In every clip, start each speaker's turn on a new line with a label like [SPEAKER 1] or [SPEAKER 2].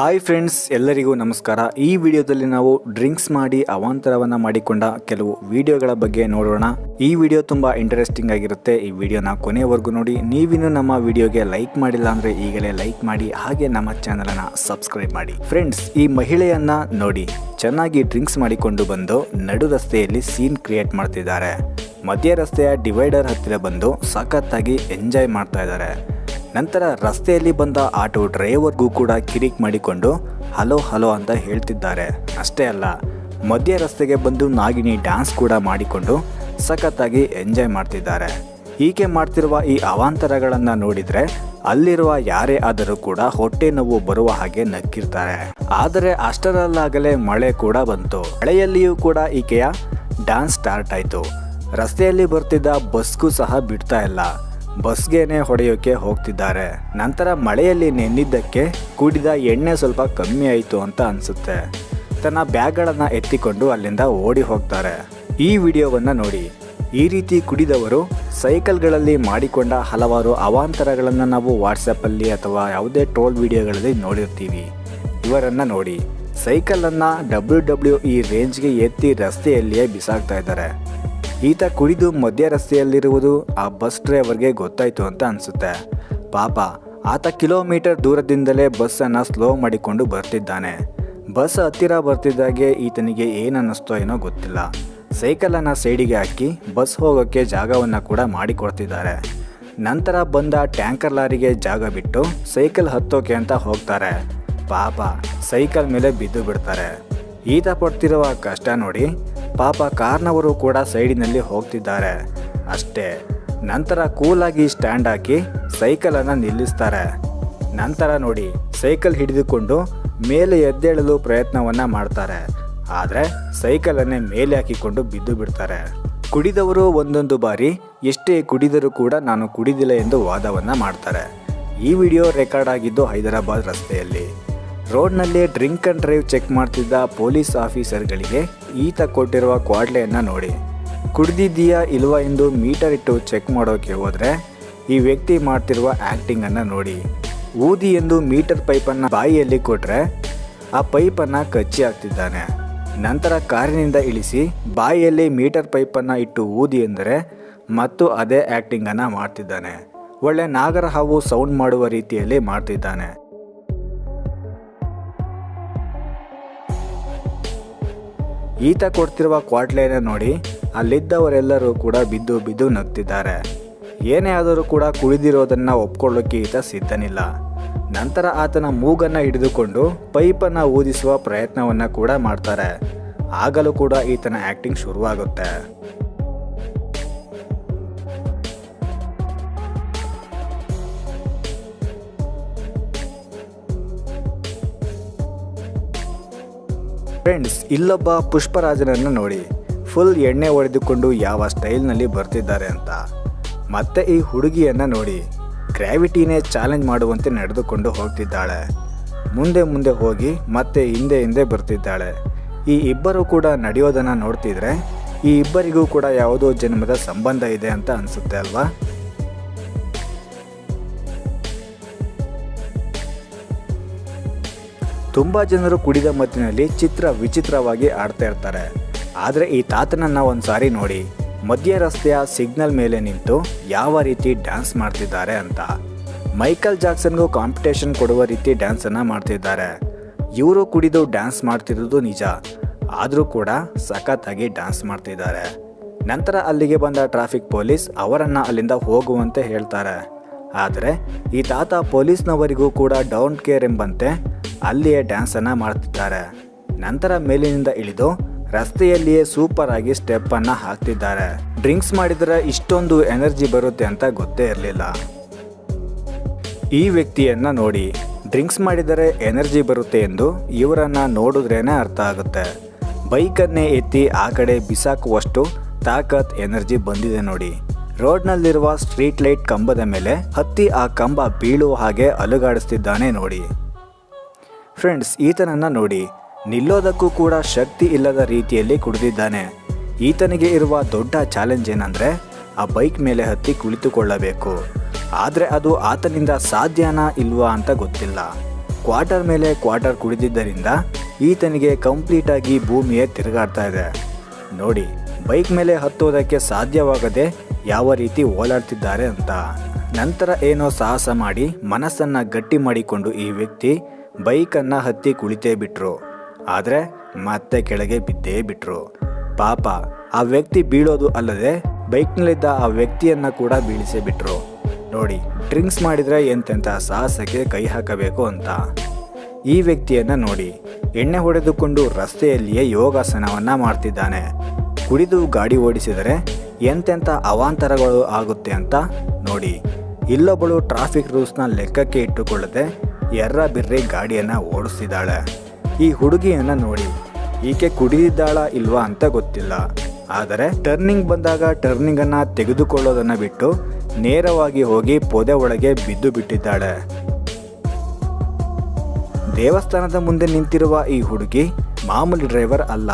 [SPEAKER 1] Hi friends ಎಲ್ಲರಿಗೂ ನಮಸ್ಕಾರ. ಈ ವಿಡಿಯೋದಲ್ಲಿ ನಾವು ಡ್ರಿಂಕ್ಸ್ ಮಾಡಿ ಅವಾಂತರವನ್ನು ಮಾಡಿಕೊಂಡ ಕೆಲವು ವಿಡಿಯೋಗಳ ಬಗ್ಗೆ ನೋಡೋಣ. ಈ ವಿಡಿಯೋ ತುಂಬ ಇಂಟ್ರೆಸ್ಟಿಂಗ್ ಆಗಿರುತ್ತೆ. ಈ ವಿಡಿಯೋನ ಕೊನೆಯವರೆಗೂ ನೋಡಿ. ನೀವಿನ್ನು ನಮ್ಮ ವಿಡಿಯೋಗೆ ಲೈಕ್ ಮಾಡಿಲ್ಲ ಅಂದರೆ ಈಗಲೇ ಲೈಕ್ ಮಾಡಿ. ಹಾಗೆ ನಮ್ಮ ಚಾನಲನ್ನು ಸಬ್ಸ್ಕ್ರೈಬ್ ಮಾಡಿ. ಫ್ರೆಂಡ್ಸ್ ಈ ಮಹಿಳೆಯನ್ನು ನೋಡಿ. ಚೆನ್ನಾಗಿ ಡ್ರಿಂಕ್ಸ್ ಮಾಡಿಕೊಂಡು ಬಂದು ನಡು ರಸ್ತೆಯಲ್ಲಿ ಸೀನ್ ಕ್ರಿಯೇಟ್ ಮಾಡ್ತಿದ್ದಾರೆ. ಮಧ್ಯ ರಸ್ತೆಯ ಡಿವೈಡರ್ ಹತ್ತಿರ ಬಂದು ಸಖತ್ತಾಗಿ ಎಂಜಾಯ್ ಮಾಡ್ತಾ ಇದ್ದಾರೆ. ನಂತರ ರಸ್ತೆಯಲ್ಲಿ ಬಂದ ಆಟೋ ಡ್ರೈವರ್ಗೂ ಕೂಡ ಕಿರಿಕ್ ಮಾಡಿಕೊಂಡು, ಹಲೋ ಹಲೋ ಅಂತ ಹೇಳ್ತಿದ್ದಾರೆ. ಅಷ್ಟೇ ಅಲ್ಲ, ಮಧ್ಯ ರಸ್ತೆಗೆ ಬಂದು ನಾಗಿನಿ ಡ್ಯಾನ್ಸ್ ಕೂಡ ಮಾಡಿಕೊಂಡು ಸಖತ್ತಾಗಿ ಎಂಜಾಯ್ ಮಾಡ್ತಿದ್ದಾರೆ. ಹೀಗೆ ಮಾಡ್ತಿರುವ ಈ ಅವಾಂತರಗಳನ್ನು ನೋಡಿದರೆ ಅಲ್ಲಿರುವ ಯಾರೇ ಆದರೂ ಕೂಡ ಹೊಟ್ಟೆ ನೋವು ಬರುವ ಹಾಗೆ ನಕ್ಕಿರ್ತಾರೆ. ಆದರೆ ಅಷ್ಟರಲ್ಲಾಗಲೇ ಮಳೆ ಕೂಡ ಬಂತು. ಮಳೆಯಲ್ಲಿಯೂ ಕೂಡ ಈಕೆಯ ಡ್ಯಾನ್ಸ್ ಸ್ಟಾರ್ಟ್ ಆಯಿತು. ರಸ್ತೆಯಲ್ಲಿ ಬರ್ತಿದ್ದ ಬಸ್ಗೂ ಸಹ ಬಿಡ್ತಾ ಇಲ್ಲ. ಬಸ್ಗೇನೆ ಹೊಡೆಯೋಕೆ ಹೋಗ್ತಿದ್ದಾರೆ. ನಂತರ ಮಳೆಯಲ್ಲಿ ನೆನ್ನಿದ್ದಕ್ಕೆ ಕುಡಿದ ಎಣ್ಣೆ ಸ್ವಲ್ಪ ಕಮ್ಮಿ ಆಯಿತು ಅಂತ ಅನಿಸುತ್ತೆ. ತನ್ನ ಬ್ಯಾಗ್ಗಳನ್ನು ಎತ್ತಿಕೊಂಡು ಅಲ್ಲಿಂದ ಓಡಿ ಹೋಗ್ತಾರೆ. ಈ ವಿಡಿಯೋವನ್ನು ನೋಡಿ. ಈ ರೀತಿ ಕುಡಿದವರು ಸೈಕಲ್ಗಳಲ್ಲಿ ಮಾಡಿಕೊಂಡ ಹಲವಾರು ಅವಾಂತರಗಳನ್ನು ನಾವು ವಾಟ್ಸಪ್ಪಲ್ಲಿ ಅಥವಾ ಯಾವುದೇ ಟ್ರೋಲ್ ವಿಡಿಯೋಗಳಲ್ಲಿ ನೋಡಿರ್ತೀವಿ. ಇವರನ್ನು ನೋಡಿ. ಸೈಕಲನ್ನು ಡಬ್ಲ್ಯೂ ಡಬ್ಲ್ಯೂ ಈ ರೇಂಜ್ಗೆ ಎತ್ತಿ ರಸ್ತೆಯಲ್ಲಿಯೇ ಬಿಸಾಕ್ತಾ ಇದ್ದಾರೆ. ಈತ ಕುಡಿದು ಮಧ್ಯ ರಸ್ತೆಯಲ್ಲಿರುವುದು ಆ ಬಸ್ ಡ್ರೈವರ್ಗೆ ಗೊತ್ತಾಯಿತು ಅಂತ ಅನಿಸುತ್ತೆ. ಪಾಪ, ಆತ ಕಿಲೋಮೀಟರ್ ದೂರದಿಂದಲೇ ಬಸ್ಸನ್ನು ಸ್ಲೋ ಮಾಡಿಕೊಂಡು ಬರ್ತಿದ್ದಾನೆ. ಬಸ್ ಹತ್ತಿರ ಬರ್ತಿದ್ದಾಗೆ ಈತನಿಗೆ ಏನನ್ನಿಸ್ತೋ ಏನೋ ಗೊತ್ತಿಲ್ಲ. ಸೈಕಲನ್ನು ಸೈಡಿಗೆ ಹಾಕಿ ಬಸ್ ಹೋಗೋಕ್ಕೆ ಜಾಗವನ್ನು ಕೂಡ ಮಾಡಿಕೊಡ್ತಿದ್ದಾರೆ. ನಂತರ ಬಂದ ಟ್ಯಾಂಕರ್ ಲಾರಿಗೆ ಜಾಗ ಬಿಟ್ಟು ಸೈಕಲ್ ಹತ್ತೋಕೆ ಅಂತ ಹೋಗ್ತಾರೆ. ಪಾಪ, ಸೈಕಲ್ ಮೇಲೆ ಬಿದ್ದು ಬಿಡ್ತಾರೆ. ಈತ ಪಡ್ತಿರುವ ಕಷ್ಟ ನೋಡಿ ಪಾಪ ಕಾರ್ನವರು ಕೂಡ ಸೈಡಿನಲ್ಲಿ ಹೋಗ್ತಿದ್ದಾರೆ. ಅಷ್ಟೇ, ನಂತರ ಕೂಲಾಗಿ ಸ್ಟ್ಯಾಂಡ್ ಹಾಕಿ ಸೈಕಲನ್ನು ನಿಲ್ಲಿಸ್ತಾರೆ. ನಂತರ ನೋಡಿ, ಸೈಕಲ್ ಹಿಡಿದುಕೊಂಡು ಮೇಲೆ ಎದ್ದೇಳಲು ಪ್ರಯತ್ನವನ್ನು ಮಾಡ್ತಾರೆ. ಆದರೆ, ಸೈಕಲನ್ನೇ ಮೇಲೆ ಹಾಕಿಕೊಂಡು ಬಿದ್ದು ಬಿಡ್ತಾರೆ. ಕುಡಿದವರು ಒಂದೊಂದು ಬಾರಿ, ಎಷ್ಟೇ ಕುಡಿದರೂ ಕೂಡ ನಾನು ಕುಡಿದಿಲ್ಲ ಎಂದು ವಾದವನ್ನು ಮಾಡ್ತಾರೆ. ಈ ವಿಡಿಯೋ ರೆಕಾರ್ಡ್ ಆಗಿದ್ದು ಹೈದರಾಬಾದ್ ರಸ್ತೆಯಲ್ಲಿ. ರೋಡ್ನಲ್ಲಿ ಡ್ರಿಂಕ್ ಅಂಡ್ ಡ್ರೈವ್ ಚೆಕ್ ಮಾಡ್ತಿದ್ದ ಪೊಲೀಸ್ ಆಫೀಸರ್ಗಳಿಗೆ ಈತ ಕೊಟ್ಟಿರುವ ಕ್ವಾಡ್ಲೆಯನ್ನು ನೋಡಿ. ಕುಡ್ದಿದ್ದೀಯಾ ಇಲ್ವಾ ಎಂದು ಮೀಟರ್ ಇಟ್ಟು ಚೆಕ್ ಮಾಡೋಕೆ ಹೋದರೆ ಈ ವ್ಯಕ್ತಿ ಮಾಡ್ತಿರುವ ಆ್ಯಕ್ಟಿಂಗನ್ನು ನೋಡಿ. ಊದಿ ಎಂದು ಮೀಟರ್ ಪೈಪನ್ನು ಬಾಯಿಯಲ್ಲಿ ಕೊಟ್ಟರೆ ಆ ಪೈಪನ್ನು ಕಚ್ಚಿ ಹಾಕ್ತಿದ್ದಾನೆ. ನಂತರ ಕಾರಿನಿಂದ ಇಳಿಸಿ ಬಾಯಿಯಲ್ಲಿ ಮೀಟರ್ ಪೈಪನ್ನು ಇಟ್ಟು ಊದಿ ಎಂದರೆ ಮತ್ತು ಅದೇ ಆ್ಯಕ್ಟಿಂಗನ್ನು ಮಾಡ್ತಿದ್ದಾನೆ. ಒಳ್ಳೆ ನಾಗರ ಹಾವು ಸೌಂಡ್ ಮಾಡುವ ರೀತಿಯಲ್ಲಿ ಮಾಡ್ತಿದ್ದಾನೆ. ಈತ ಕೊಡ್ತಿರುವ ಕ್ವಾಟ್ಲೆನ ನೋಡಿ ಅಲ್ಲಿದ್ದವರೆಲ್ಲರೂ ಕೂಡ ಬಿದ್ದು ಬಿದ್ದು ನಗ್ತಿದ್ದಾರೆ. ಏನೇ ಆದರೂ ಕೂಡ ಕುಳಿದಿರೋದನ್ನು ಒಪ್ಕೊಳ್ಳೋಕೆ ಈತ ಸಿದ್ಧನಿಲ್ಲ. ನಂತರ ಆತನ ಮೂಗನ್ನು ಹಿಡಿದುಕೊಂಡು ಪೈಪನ್ನು ಊದಿಸುವ ಪ್ರಯತ್ನವನ್ನು ಕೂಡ ಮಾಡ್ತಾರೆ. ಆಗಲೂ ಕೂಡ ಈತನ ಆ್ಯಕ್ಟಿಂಗ್ ಶುರುವಾಗುತ್ತೆ. ಫ್ರೆಂಡ್ಸ್ ಇಲ್ಲೊಬ್ಬ ಪುಷ್ಪರಾಜನನ್ನು ನೋಡಿ ಫುಲ್ ಎಣ್ಣೆ ಹೊಡೆದುಕೊಂಡು ಯಾವ ಸ್ಟೈಲ್ನಲ್ಲಿ ಬರ್ತಿದ್ದಾರೆ ಅಂತ. ಮತ್ತೆ ಈ ಹುಡುಗಿಯನ್ನು ನೋಡಿ ಗ್ರಾವಿಟಿನೇ ಚಾಲೆಂಜ್ ಮಾಡುವಂತೆ ನಡೆದುಕೊಂಡು ಹೋಗ್ತಿದ್ದಾಳೆ. ಮುಂದೆ ಮುಂದೆ ಹೋಗಿ ಮತ್ತೆ ಹಿಂದೆ ಹಿಂದೆ ಬರ್ತಿದ್ದಾಳೆ. ಈ ಇಬ್ಬರು ಕೂಡ ನಡೆಯೋದನ್ನು ನೋಡ್ತಿದ್ರೆ ಈ ಇಬ್ಬರಿಗೂ ಕೂಡ ಯಾವುದೋ ಜನ್ಮದ ಸಂಬಂಧ ಇದೆ ಅಂತ ಅನಿಸುತ್ತೆ ಅಲ್ವಾ? ತುಂಬ ಜನರು ಕುಡಿದ ಮತ್ತಿನಲ್ಲಿ ಚಿತ್ರ ವಿಚಿತ್ರವಾಗಿ ಆಡ್ತಾ ಇರ್ತಾರೆ. ಆದರೆ ಈ ತಾತನನ್ನ ಒಂದು ಸಾರಿ ನೋಡಿ ಮಧ್ಯ ರಸ್ತೆಯ ಸಿಗ್ನಲ್ ಮೇಲೆ ನಿಂತು ಯಾವ ರೀತಿ ಡ್ಯಾನ್ಸ್ ಮಾಡ್ತಿದ್ದಾರೆ ಅಂತ. ಮೈಕಲ್ ಜಾಕ್ಸನ್ಗೂ ಕಾಂಪಿಟೇಷನ್ ಕೊಡುವ ರೀತಿ ಡ್ಯಾನ್ಸನ್ನು ಮಾಡ್ತಿದ್ದಾರೆ. ಇವರು ಕುಡಿದು ಡ್ಯಾನ್ಸ್ ಮಾಡ್ತಿರೋದು ನಿಜ. ಆದರೂ ಕೂಡ ಸಖತ್ತಾಗಿ ಡ್ಯಾನ್ಸ್ ಮಾಡ್ತಿದ್ದಾರೆ. ನಂತರ ಅಲ್ಲಿಗೆ ಬಂದ ಟ್ರಾಫಿಕ್ ಪೊಲೀಸ್ ಅವರನ್ನು ಅಲ್ಲಿಂದ ಹೋಗುವಂತೆ ಹೇಳ್ತಾರೆ. ಆದರೆ ಈ ತಾತ ಪೊಲೀಸ್ನವರಿಗೂ ಕೂಡ ಡೌನ್ ಕೇರ್ ಎಂಬಂತೆ ಅಲ್ಲಿಯೇ ಡ್ಯಾನ್ಸನ್ನು ಮಾಡ್ತಿದ್ದಾರೆ. ನಂತರ ಮೇಲಿನಿಂದ ಇಳಿದು ರಸ್ತೆಯಲ್ಲಿಯೇ ಸೂಪರ್ ಆಗಿ ಸ್ಟೆಪ್ ಅನ್ನ ಹಾಕ್ತಿದ್ದಾರೆ. ಡ್ರಿಂಕ್ಸ್ ಮಾಡಿದರೆ ಇಷ್ಟೊಂದು ಎನರ್ಜಿ ಬರುತ್ತೆ ಅಂತ ಗೊತ್ತೇ ಇರಲಿಲ್ಲ. ಈ ವ್ಯಕ್ತಿಯನ್ನ ನೋಡಿ ಡ್ರಿಂಕ್ಸ್ ಮಾಡಿದರೆ ಎನರ್ಜಿ ಬರುತ್ತೆ ಎಂದು ಇವರನ್ನ ನೋಡಿದ್ರೇನೆ ಅರ್ಥ ಆಗುತ್ತೆ. ಬೈಕನ್ನೇ ಎತ್ತಿ ಆ ಕಡೆ ಬಿಸಾಕುವಷ್ಟು ತಾಕತ್, ಎನರ್ಜಿ ಬಂದಿದೆ ನೋಡಿ. ರೋಡ್ನಲ್ಲಿರುವ ಸ್ಟ್ರೀಟ್ ಲೈಟ್ ಕಂಬದ ಮೇಲೆ ಹತ್ತಿ ಆ ಕಂಬ ಬೀಳುವ ಹಾಗೆ ಅಲುಗಾಡಿಸ್ತಿದ್ದಾನೆ ನೋಡಿ. ಫ್ರೆಂಡ್ಸ್, ಈತನನ್ನ ನೋಡಿ. ನಿಲ್ಲೋದಕ್ಕೂ ಕೂಡ ಶಕ್ತಿ ಇಲ್ಲದ ರೀತಿಯಲ್ಲಿ ಕುಡಿದಿದ್ದಾನೆ. ಈತನಿಗೆ ಇರುವ ದೊಡ್ಡ ಚಾಲೆಂಜ್ ಏನಂದ್ರೆ, ಆ ಬೈಕ್ ಮೇಲೆ ಹತ್ತಿ ಕುಳಿತುಕೊಳ್ಳಬೇಕು. ಆದರೆ ಅದು ಆತನಿಂದ ಸಾಧ್ಯನಾ ಇಲ್ವಾ ಅಂತ ಗೊತ್ತಿಲ್ಲ. ಕ್ವಾರ್ಟರ್ ಮೇಲೆ ಕ್ವಾರ್ಟರ್ ಕುಡಿದಿದ್ದರಿಂದ ಈತನಿಗೆ ಕಂಪ್ಲೀಟ್ ಆಗಿ ಭೂಮಿಯೇ ತಿರುಗಾಡ್ತಾ ಇದೆ. ನೋಡಿ, ಬೈಕ್ ಮೇಲೆ ಹತ್ತುವುದಕ್ಕೆ ಸಾಧ್ಯವಾಗದೆ ಯಾವ ರೀತಿ ಓಲಾಡ್ತಿದ್ದಾರೆ ಅಂತ. ನಂತರ ಏನೋ ಸಾಹಸ ಮಾಡಿ ಮನಸ್ಸನ್ನ ಗಟ್ಟಿ ಮಾಡಿಕೊಂಡು ಈ ವ್ಯಕ್ತಿ ಬೈಕನ್ನು ಹತ್ತಿ ಕುಳಿತೇ ಬಿಟ್ರು. ಆದರೆ ಮತ್ತೆ ಕೆಳಗೆ ಬಿದ್ದೇ ಬಿಟ್ರು. ಪಾಪ, ಆ ವ್ಯಕ್ತಿ ಬೀಳೋದು ಅಲ್ಲದೆ ಬೈಕ್ನಲ್ಲಿದ್ದ ಆ ವ್ಯಕ್ತಿಯನ್ನ ಕೂಡ ಬೀಳಿಸೇ ಬಿಟ್ರು. ನೋಡಿ, ಡ್ರಿಂಕ್ಸ್ ಮಾಡಿದ್ರೆ ಎಂತೆಂಥ ಸಾಹಸಕ್ಕೆ ಕೈ ಹಾಕಬೇಕು ಅಂತ. ಈ ವ್ಯಕ್ತಿಯನ್ನ ನೋಡಿ, ಎಣ್ಣೆ ಹೊಡೆದುಕೊಂಡು ರಸ್ತೆಯಲ್ಲಿಯೇ ಯೋಗಾಸನವನ್ನ ಮಾಡ್ತಿದ್ದಾನೆ. ಕುಡಿದು ಗಾಡಿ ಓಡಿಸಿದರೆ ಎಂತೆಂಥ ಅವಾಂತರಗಳು ಆಗುತ್ತೆ ಅಂತ ನೋಡಿ. ಇಲ್ಲೊಬ್ಬಳು ಟ್ರಾಫಿಕ್ ರೂಲ್ಸ್ನ ಲೆಕ್ಕಕ್ಕೆ ಇಟ್ಟುಕೊಳ್ಳದೆ ಎರ್ರ ಬಿರ್ರಿ ಗಾಡಿಯನ್ನು ಓಡಿಸ್ತಿದ್ದಾಳೆ ಈ ಹುಡುಗಿಯನ್ನು ನೋಡಿ. ಈಕೆ ಕುಡಿದಿದ್ದಾಳ ಇಲ್ವಾ ಅಂತ ಗೊತ್ತಿಲ್ಲ. ಆದರೆ ಟರ್ನಿಂಗ್ ಬಂದಾಗ ಟರ್ನಿಂಗನ್ನು ತೆಗೆದುಕೊಳ್ಳೋದನ್ನ ಬಿಟ್ಟು ನೇರವಾಗಿ ಹೋಗಿ ಪೊದೆ ಒಳಗೆ ಬಿದ್ದು ಬಿಟ್ಟಿದ್ದಾಳೆ. ದೇವಸ್ಥಾನದ ಮುಂದೆ ನಿಂತಿರುವ ಈ ಹುಡುಗಿ ಮಾಮೂಲಿ ಡ್ರೈವರ್ ಅಲ್ಲ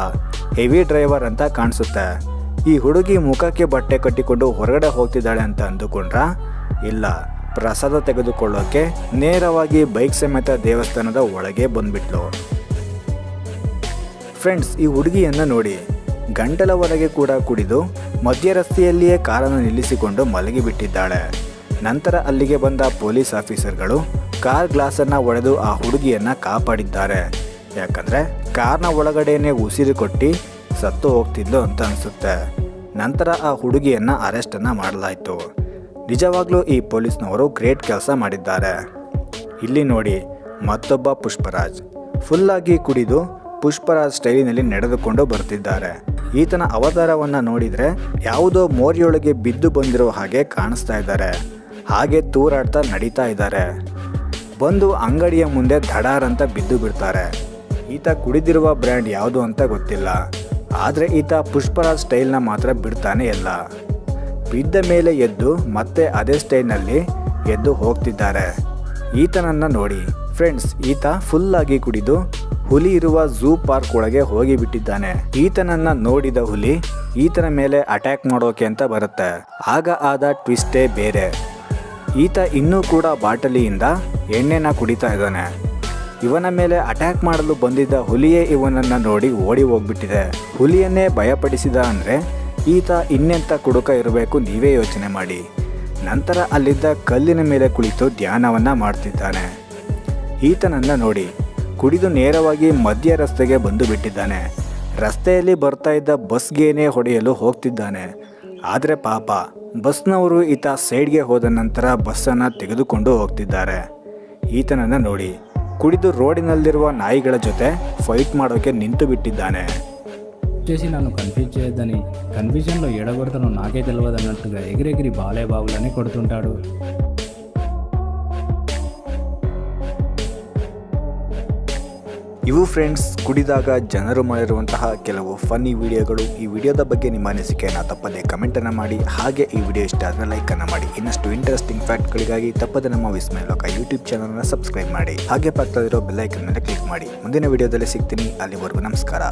[SPEAKER 1] ಹೆವಿ ಡ್ರೈವರ್ ಅಂತ ಕಾಣಿಸುತ್ತೆ. ಈ ಹುಡುಗಿ ಮುಖಕ್ಕೆ ಬಟ್ಟೆ ಕಟ್ಟಿಕೊಂಡು ಹೊರಗಡೆ ಹೋಗ್ತಿದ್ದಾಳೆ ಅಂತ ಅಂದುಕೊಂಡ್ರ? ಇಲ್ಲ. ಪ್ರಸಾದ ತೆಗೆದುಕೊಳ್ಳೋಕೆ ನೇರವಾಗಿ ಬೈಕ್ ಸಮೇತ ದೇವಸ್ಥಾನದ ಒಳಗೆ ಬಂದ್ಬಿಟ್ಲು. ಫ್ರೆಂಡ್ಸ್, ಈ ಹುಡುಗಿಯನ್ನು ನೋಡಿ. ಗಂಟಲವರೆಗೆ ಕೂಡ ಕುಡಿದು ಮಧ್ಯ ರಸ್ತೆಯಲ್ಲಿಯೇ ಕಾರನ್ನು ನಿಲ್ಲಿಸಿಕೊಂಡು ಮಲಗಿಬಿಟ್ಟಿದ್ದಾಳೆ ನಂತರ ಅಲ್ಲಿಗೆ ಬಂದ ಪೊಲೀಸ್ ಆಫೀಸರ್ಗಳು ಕಾರ್ ಗ್ಲಾಸನ್ನು ಒಡೆದು ಆ ಹುಡುಗಿಯನ್ನು ಕಾಪಾಡಿದ್ದಾರೆ. ಯಾಕಂದರೆ, ಕಾರ್ನ ಒಳಗಡೆಯೇ ಉಸಿರು ಕೊಟ್ಟು ಸತ್ತು ಹೋಗ್ತಿದ್ಲು ಅಂತ ಅನಿಸುತ್ತೆ. ನಂತರ ಆ ಹುಡುಗಿಯನ್ನು ಅರೆಸ್ಟನ್ನು ಮಾಡಲಾಯಿತು. ನಿಜವಾಗ್ಲೂ ಈ ಪೊಲೀಸ್ನವರು ಗ್ರೇಟ್ ಕೆಲಸ ಮಾಡಿದ್ದಾರೆ. ಇಲ್ಲಿ ನೋಡಿ, ಮತ್ತೊಬ್ಬ ಪುಷ್ಪರಾಜ್. ಫುಲ್ಲಾಗಿ ಕುಡಿದು ಪುಷ್ಪರಾಜ್ ಸ್ಟೈಲಿನಲ್ಲಿ ನಡೆದುಕೊಂಡು ಬರ್ತಿದ್ದಾರೆ. ಈತನ ಅವತಾರವನ್ನು ನೋಡಿದರೆ ಯಾವುದೋ ಮೋರಿಯೊಳಗೆ ಬಿದ್ದು ಬಂದಿರೋ ಹಾಗೆ ಕಾಣಿಸ್ತಾ ಇದ್ದಾರೆ. ಹಾಗೆ ತೂರಾಡ್ತಾ ನಡೀತಾ ಇದ್ದಾರೆ. ಬಂದು ಅಂಗಡಿಯ ಮುಂದೆ ದಡಾರ್ ಅಂತ ಬಿದ್ದು ಬಿಡ್ತಾರೆ. ಈತ ಕುಡಿದಿರುವ ಬ್ರ್ಯಾಂಡ್ ಯಾವುದು ಅಂತ ಗೊತ್ತಿಲ್ಲ. ಆದರೆ ಈತ ಪುಷ್ಪರಾಜ್ ಸ್ಟೈಲ್ನ ಮಾತ್ರ ಬಿಡ್ತಾನೆ ಇಲ್ಲ ಬಿದ್ದ ಮೇಲೆ ಎದ್ದು ಮತ್ತೆ ಅದೇ ಸ್ಟೈಲ್ನಲ್ಲಿ ಎದ್ದು ಹೋಗ್ತಿದ್ದಾರೆ. ಈತನನ್ನು ನೋಡಿ, ಫ್ರೆಂಡ್ಸ್, ಈತ ಫುಲ್ ಆಗಿ ಕುಡಿದು ಹುಲಿ ಇರುವ ಝೂ ಪಾರ್ಕ್ ಒಳಗೆ ಹೋಗಿ ಬಿಟ್ಟಿದ್ದಾನೆ. ಈತನನ್ನ ನೋಡಿದ ಹುಲಿ ಈತನ ಮೇಲೆ ಅಟ್ಯಾಕ್ ಮಾಡೋಕೆ ಅಂತ ಬರುತ್ತೆ. ಆಗ ಆದ ಟ್ವಿಸ್ಟೇ ಬೇರೆ. ಈತ ಇನ್ನೂ ಕೂಡ ಬಾಟಲಿಯಿಂದ ಎಣ್ಣೆನ ಕುಡಿತಾ ಇದ್ದಾನೆ. ಇವನ ಮೇಲೆ ಅಟ್ಯಾಕ್ ಮಾಡಲು ಬಂದಿದ್ದ ಹುಲಿಯೇ ಇವನನ್ನ ನೋಡಿ ಓಡಿ ಹೋಗ್ಬಿಟ್ಟಿದೆ. ಹುಲಿಯನ್ನೇ ಭಯಪಡಿಸಿದ ಅಂದ್ರೆ ಈತ ಇನ್ನೆಂತ ಕುಡುಕ ಇರಬೇಕು ನೀವೇ ಯೋಚನೆ ಮಾಡಿ. ನಂತರ ಅಲ್ಲಿದ್ದ ಕಲ್ಲಿನ ಮೇಲೆ ಕುಳಿತು ಧ್ಯಾನವನ್ನ ಮಾಡ್ತಿದ್ದಾನೆ. ಈತನನ್ನ ನೋಡಿ ಕುಡಿದು ನೇರವಾಗಿ ಮಧ್ಯ ರಸ್ತೆಗೆ ಬಂದು ಬಿಟ್ಟಿದ್ದಾನೆ. ರಸ್ತೆಯಲ್ಲಿ ಬರ್ತಾ ಇದ್ದ ಬಸ್ಗೇನೆ ಹೊಡೆಯಲು ಹೋಗ್ತಿದ್ದಾನೆ. ಆದರೆ ಪಾಪ ಬಸ್ನವರು ಈತ ಸೈಡ್ಗೆ ಹೋದ ನಂತರ ಬಸ್ಸನ್ನು ತೆಗೆದುಕೊಂಡು ಹೋಗ್ತಿದ್ದಾರೆ. ಈತನನ್ನ ನೋಡಿ ಕುಡಿದು ರೋಡಿನಲ್ಲಿರುವ ನಾಯಿಗಳ ಜೊತೆ ಫೈಟ್ ಮಾಡೋಕೆ ನಿಂತು ಬಿಟ್ಟಿದ್ದಾನೆ.
[SPEAKER 2] ಚೇಸಿ ನಾನು ಕನ್ಫ್ಯೂಸ್ ಇದ್ದಾನೆ. ಕನ್ಫ್ಯೂಷನ್ ಎಡಗೊಡ್ತಾನು ನಾಗೇ ತೆಲುವುದನ್ನು ಅಂತ ಎಗ್ರಿ ಬಾಳೆ ಬಾವುಲನ್ನೇ ಕೊಡ್ತುಂಟಾಡು.
[SPEAKER 1] ಇವು ಫ್ರೆಂಡ್ಸ್ ಕುಡಿದಾಗ ಜನರು ಮಾಡಿರುವಂತಹ ಕೆಲವು ಫನ್ನಿ ವಿಡಿಯೋಗಳು ಈ ವಿಡಿಯೋದ ಬಗ್ಗೆ ನಿಮ್ಮ ಅನಿಸಿಕೆಯನ್ನು ತಪ್ಪದೆ ಕಮೆಂಟನ್ನು ಮಾಡಿ. ಹಾಗೆ ಈ ವಿಡಿಯೋ ಇಷ್ಟ ಆದರೆ ಲೈಕನ್ನು ಮಾಡಿ. ಇನ್ನಷ್ಟು ಇಂಟ್ರೆಸ್ಟಿಂಗ್ ಫ್ಯಾಕ್ಟ್ಗಳಿಗಾಗಿ ತಪ್ಪದೆ ನಮ್ಮ ವಿಸ್ಮಯ ಲೋಕ ಯೂಟ್ಯೂಬ್ ಚಾನಲ್ನ ಸಬ್ಸ್ಕ್ರೈಬ್ ಮಾಡಿ. ಹಾಗೆ ಪಕ್ಕದಲ್ಲಿರೋ ಬೆಲ್ಲೈಕನ್ ಮೇಲೆ ಕ್ಲಿಕ್ ಮಾಡಿ. ಮುಂದಿನ ವಿಡಿಯೋದಲ್ಲಿ ಸಿಗ್ತೀನಿ. ಅಲ್ಲಿವರೆಗೂ ನಮಸ್ಕಾರ.